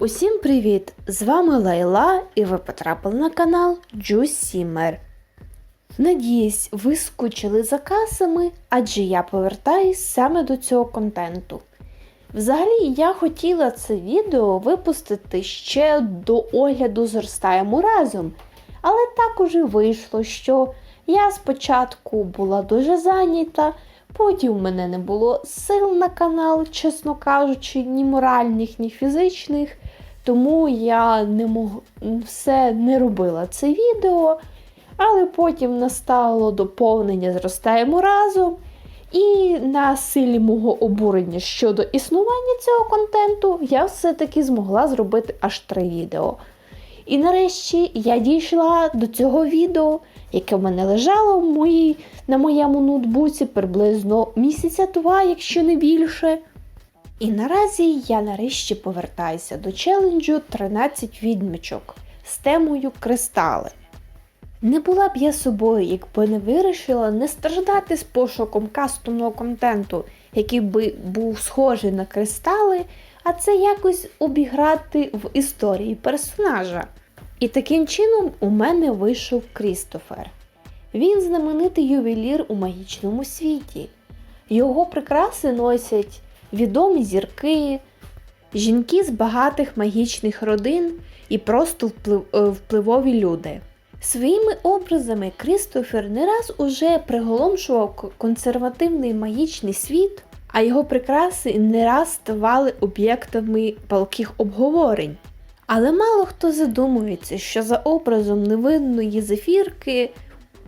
Усім привіт! З вами Лайла і ви потрапили на канал Джусімер. Надіюсь, ви скучили за касами, адже я повертаюсь саме до цього контенту. Взагалі, я хотіла це відео випустити ще до огляду зростаємо разом, але так уже вийшло, що я спочатку була дуже зайнята, потім в мене не було сил на канал, чесно кажучи, ні моральних, ні фізичних. Тому я не мог... все не робила це відео. Але потім настало доповнення зростаємо разом. І на силі мого обурення щодо існування цього контенту я все-таки змогла зробити аж три відео. І нарешті я дійшла до цього відео, яке в мене лежало в моїй, на моєму ноутбуці приблизно місяця два, якщо не більше. І наразі я нарешті повертаюся до челенджу 13 відмічок з темою кристали. Не була б я собою, якби не вирішила не страждати з пошуком кастомного контенту, який би був схожий на кристали, а це якось обіграти в історії персонажа. І таким чином у мене вийшов Крістофер. Він знаменитий ювелір у магічному світі. Його прикраси носять відомі зірки, жінки з багатих магічних родин і просто е, впливові люди. Своїми образами Крістофер не раз уже приголомшував консервативний магічний світ, а його прикраси не раз ставали об'єктами палких обговорень. Але мало хто задумується, що за образом невинної зефірки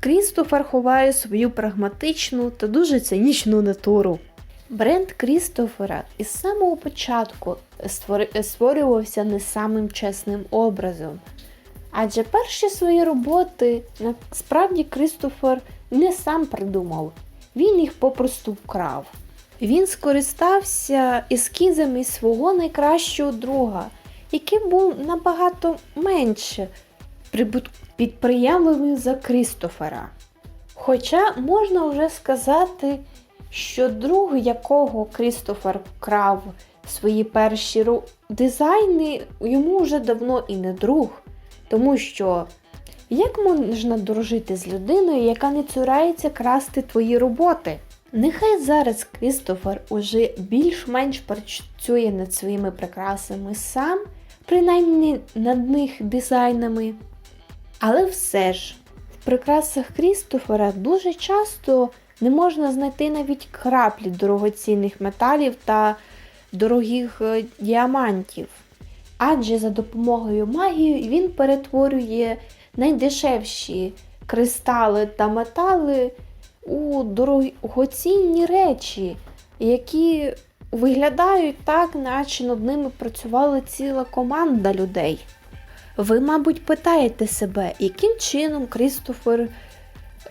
Крістофер ховає свою прагматичну та дуже цинічну натуру. Бренд Крістофера із самого початку створювався не самим чесним образом. Адже перші свої роботи насправді Крістофер не сам придумав, він їх попросту вкрав. Він скористався ескізами свого найкращого друга, який був набагато менше підприємливим за Крістофера. Хоча можна вже сказати, що друг, якого Крістофер вкрав свої перші ру- дизайни, йому вже давно і не друг. Тому що як можна дружити з людиною, яка не цурається красти твої роботи? Нехай зараз Крістофер уже більш-менш працює над своїми прикрасами сам, принаймні над них дизайнами. Але все ж, в прикрасах Крістофера дуже часто не можна знайти навіть краплі дорогоцінних металів та дорогих е, діамантів. Адже за допомогою магії він перетворює найдешевші кристали та метали у дорогоцінні речі, які виглядають так, наче над ними працювала ціла команда людей. Ви, мабуть, питаєте себе, яким чином Крістофер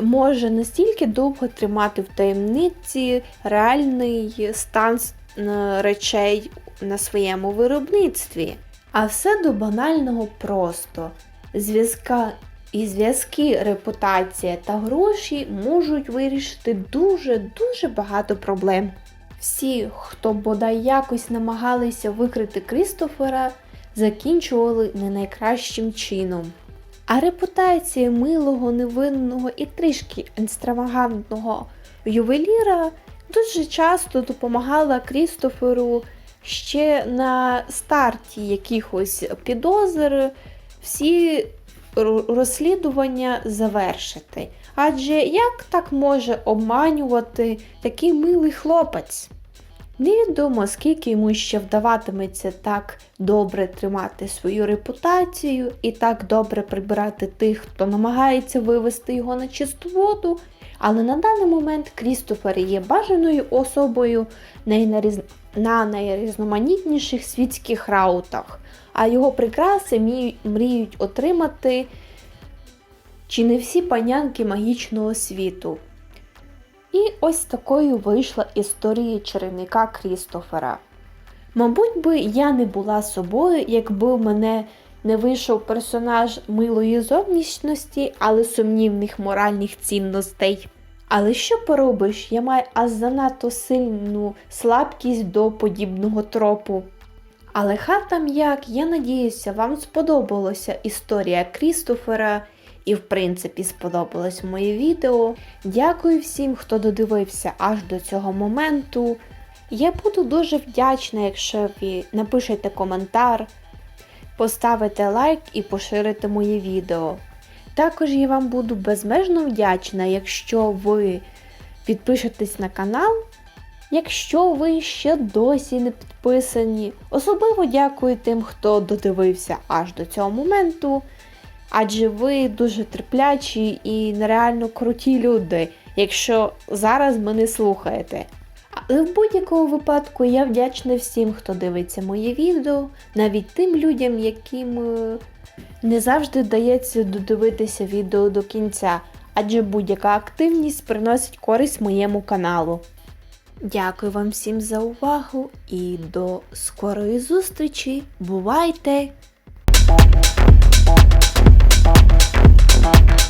може настільки довго тримати в таємниці реальний стан е, речей на своєму виробництві. А все до банального просто. Зв'язка і зв'язки, репутація та гроші можуть вирішити дуже-дуже багато проблем. Всі, хто бодай якось намагалися викрити Крістофера, закінчували не найкращим чином. А репутація милого, невинного і трішки екстравагантного ювеліра дуже часто допомагала Крістоферу ще на старті якихось підозр всі розслідування завершити. Адже як так може обманювати такий милий хлопець? Невідомо, скільки йому ще вдаватиметься так добре тримати свою репутацію і так добре прибирати тих, хто намагається вивести його на чисту воду. Але на даний момент Крістофер є бажаною особою на найрізноманітніших світських раутах, а його прикраси мріють отримати чи не всі панянки магічного світу. І ось такою вийшла історія чарівника Крістофера. Мабуть би я не була собою, якби в мене не вийшов персонаж милої зовнішності, але сумнівних моральних цінностей. Але що поробиш, я маю аж занадто сильну слабкість до подібного тропу. Але хар там як, я надіюся, вам сподобалася історія Крістофера і, в принципі, сподобалось моє відео. Дякую всім, хто додивився аж до цього моменту. Я буду дуже вдячна, якщо ви напишете коментар, поставите лайк і поширите моє відео. Також я вам буду безмежно вдячна, якщо ви підпишетесь на канал, якщо ви ще досі не підписані. Особливо дякую тим, хто додивився аж до цього моменту. Адже ви дуже терплячі і нереально круті люди, якщо зараз мене слухаєте. Але в будь-якому випадку я вдячна всім, хто дивиться моє відео, навіть тим людям, яким е, не завжди вдається додивитися відео до кінця, адже будь-яка активність приносить користь моєму каналу. Дякую вам всім за увагу і до скорої зустрічі. Бувайте! Bye.